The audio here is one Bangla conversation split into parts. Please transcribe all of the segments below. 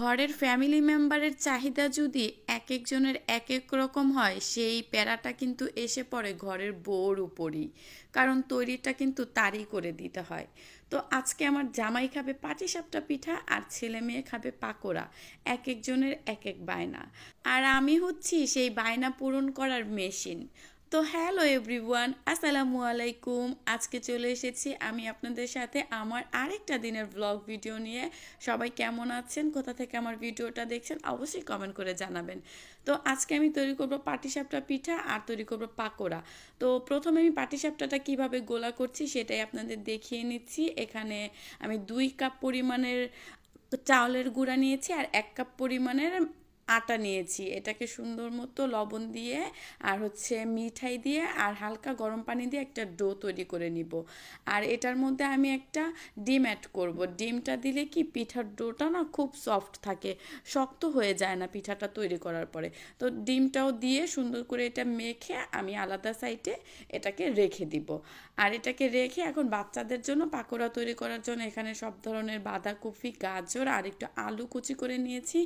ঘরের ফ্যামিলি মেম্বারের চাহিদা যদি এক একজনের এক এক রকম হয়, সেই প্যারাটা কিন্তু এসে পড়ে ঘরের বউর উপরই। কারণ তৈরিটা কিন্তু তারই করে দিতে হয়। তো আজকে আমার জামাই খাবে পাটিসাপটা পিঠা আর ছেলে মেয়ে খাবে পাকোড়া। এক একজনের এক এক বায়না। আর আমি হচ্ছি সেই বায়না পূরণ করার মেশিন তো হ্যালো এভরিওয়ান, আসসালামু আলাইকুম। আজকে চলে এসেছি আমি আপনাদের সাথে আমার আরেকটা দিনের ব্লগ ভিডিও নিয়ে। সবাই কেমন আছেন? কোথা থেকে আমার ভিডিওটা দেখছেন? অবশ্যই কমেন্ট করে জানাবেন। তো আজকে আমি তৈরি করব পাটিসাপটা পিঠা আর তৈরি করব পাকোড়া। তো প্রথমে আমি পাটিসাপটাটা কীভাবে গোলা করছি সেটাই আপনাদের দেখিয়ে নিচ্ছি। এখানে আমি দুই কাপ পরিমাণের চাউলের গুঁড়া নিয়েছি আর এক কাপ পরিমাণের আটা নিয়েছি। এটাকে সুন্দর মতো লবণ দিয়ে আর হচ্ছে মিঠাই দিয়ে আর হালকা গরম পানি দিয়ে একটা ডো তৈরি করে নিব। আর এটার মধ্যে আমি একটা ডিম অ্যাড করব। ডিমটা দিলে কি পিঠার ডোটা না খুব সফট থাকে, শক্ত হয়ে যায় না পিঠাটা তৈরি করার পরে। তো ডিমটাও দিয়ে সুন্দর করে এটা মেখে আমি আলাদা সাইডে এটাকে রেখে দিব। আর এটাকে রেখে এখন বাচ্চাদের জন্য পাকোড়া তৈরি করার জন্য এখানে সব ধরনের বাঁধাকপি, গাজর আর একটু আলু কুচি করে নিয়েছি।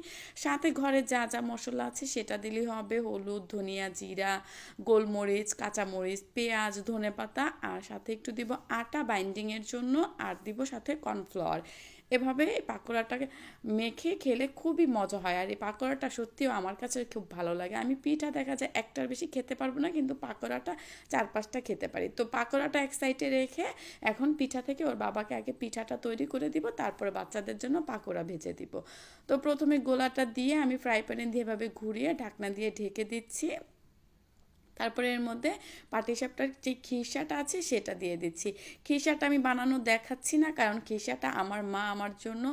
সাথে ঘরে যা যা মশলা আছে সেটা দিলেই হবে। হলুদ, ধনিয়া, জিরা, গোলমরিচ, কাঁচামরিচ, পেঁয়াজ ধনে পাতা আর সাথে একটু দিব আটা বাইন্ডিংয়ের জন্য, আর দিব সাথে কর্নফ্লাওয়ার এভাবে পাকোড়াটাকে মেখে খেলে খুবই মজা হয়। আর এই পাকোড়াটা সত্যিও আমার কাছে খুব ভালো লাগে। আমি পিঠা দেখা যায় একটার বেশি খেতে পারব না, কিন্তু পাকোড়াটা চার পাঁচটা খেতে পারি। তো পাকোড়াটা এক সাইডে রেখে এখন পিঠা থেকে ওর বাবাকে আগে পিঠাটা তৈরি করে দিব, তারপরে বাচ্চাদের জন্য পাকোড়া ভেজে দিব। তো প্রথমে গোলাটা দিয়ে আমি ফ্রাই প্যানে দিয়ে এভাবে ঘুরিয়ে ঢাকনা দিয়ে ঢেকে দিচ্ছি। তারপরে এর মধ্যে পাটিসাপটার যে খিসাটা আছে সেটা দিয়ে দিচ্ছি। খিসাটা আমি বানানো দেখাচ্ছি না, কারণ খিসাটা আমার মা আমার জন্য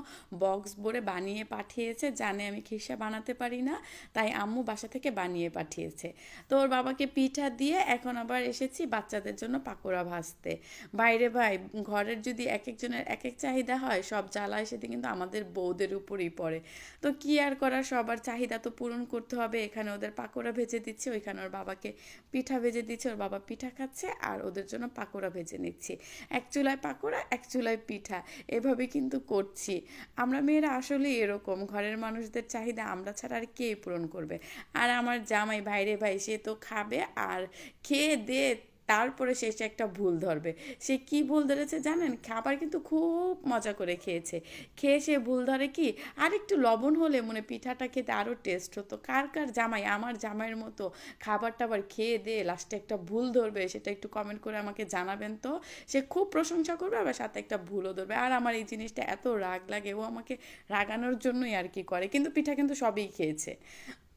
বক্স ভরে বানিয়ে পাঠিয়েছে, জানে আমি খিসা বানাতে পারি না, তাই আম্মু বাসা থেকে বানিয়ে পাঠিয়েছে। তো ওর বাবাকে পিঠা দিয়ে এখন আবার এসেছি বাচ্চাদের জন্য পাকোড়া ভাজতে। বাইরে ভাই, ঘরের যদি এক একজনের এক এক চাহিদা হয়, সব জ্বালা সেটি কিন্তু আমাদের বউদের উপরেই পড়ে। তো কি আর করার, সবার চাহিদা তো পূরণ করতে হবে, এখানে ওদের পাকোড়া ভেজে দিচ্ছে, ওইখানে ওর বাবাকে পিঠা ভেজে দিচ্ছে, ওর বাবা পিঠা খাচ্ছে আর ওদের জন্য পাকোড়া ভেজে নিচ্ছি। এক চুলায় পাকোড়া, এক চুলায় পিঠা। এভাবে কিন্তু করছি। আমরা মেয়েরা আসলে এরকম। ঘরের মানুষদের চাহিদা আমরা ছাড়া আর কে পূরণ করবে? আর আমার জামাই ভাইরে ভাই সে তো খাবে আর খেয়ে দে তারপরে সে শেষে একটা ভুল ধরবে। সে কি ভুল ধরেছে জানেন? খাবার কিন্তু খুব মজা করে খেয়েছে। খেয়ে সে ভুল ধরে কি? আর একটু লবণ হলে মনে পিঠাটা খেতে আরও টেস্ট হতো। কার কার জামাই? আমার জামাইয়ের মতো খাবার টাবার খেয়ে দে লাস্টে একটা ভুল ধরবে, সেটা একটু কমেন্ট করে আমাকে জানাবেন তো। সে খুব প্রশংসা করবে, আবার সাথে একটা ভুলও ধরবে। আর আমার এই জিনিসটা এত রাগ লাগে, ও আমাকে রাগানোর জন্যই আর কি করে। কিন্তু পিঠা কিন্তু সবই খেয়েছে।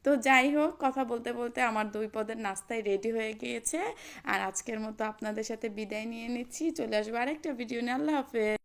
তো যাই হোক, কথা বলতে বলতে আমার দুই পদের নাস্তায় রেডি হয়ে গিয়েছে। আর আজকের মতো আপনাদের সাথে বিদায় নিয়ে নিচ্ছি। চলে আসব আরেকটা ভিডিও নিয়ে। আল্লাহ হাফেজ।